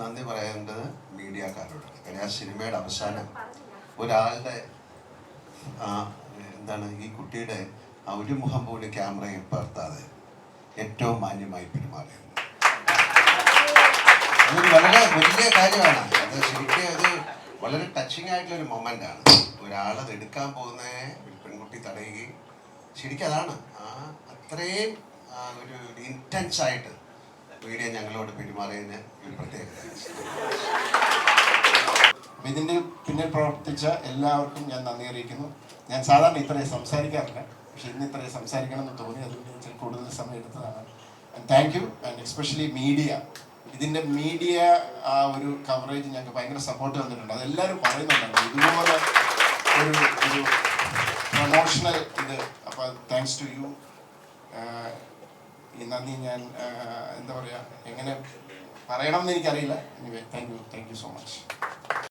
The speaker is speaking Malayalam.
നന്ദി പറയേണ്ടത് മീഡിയക്കാരോടാണ്. കാര്യം ആ സിനിമയുടെ അവസാനം ഒരാളുടെ എന്താണ് ഈ കുട്ടിയുടെ ആ ഒരു മുഖം പോലും ക്യാമറയിൽ പകർത്താതെ ഏറ്റവും മാന്യമായി പെരുമാറിയത്. അതൊരു വളരെ വലിയ കാര്യമാണ്. അത് ശരിക്കും അത് വളരെ ടച്ചിങ് ആയിട്ടുള്ള ഒരു മൊമെന്റ് ആണ് ഒരാളത് എടുക്കാൻ പോകുന്ന പെൺകുട്ടി തടയുകയും ശരിക്കും അതാണ് ആ അത്രയും ഒരു ഇന്റൻസ് ആയിട്ട് മീഡിയ ഞങ്ങളോട് പെരുമാറിയതിന് ഒരു പ്രത്യേകത. ഇതിന്റെ പിന്നിൽ പ്രവർത്തിച്ച എല്ലാവർക്കും ഞാൻ നന്ദി അറിയിക്കുന്നു. ഞാൻ സാധാരണ ഇത്രയും സംസാരിക്കാറില്ല. പക്ഷെ ഇന്ന് ഇത്രയും സംസാരിക്കണം എന്ന് തോന്നി. അതുകൊണ്ട് ഇച്ചിരി കൂടുതൽ സമയം എടുത്തതാണ്. Thank you and especially media ഇതിന്റെ മീഡിയ ആ ഒരു കവറേജ് ഞങ്ങൾക്ക് ഭയങ്കര സപ്പോർട്ട് തന്നിട്ടുണ്ട്. അതെല്ലാവരും പറയുന്നുണ്ടായിരുന്നു ഇതുപോലെ ഒരു ഒരു പ്രൊമോഷണൽ ഇത്. അപ്പോൾ താങ്ക്സ് ടു യു ഈ നന്ദി ഞാൻ എന്താ പറയുക എങ്ങനെ പറയണം എന്ന് എനിക്കറിയില്ല. Anyway thank you thank you so much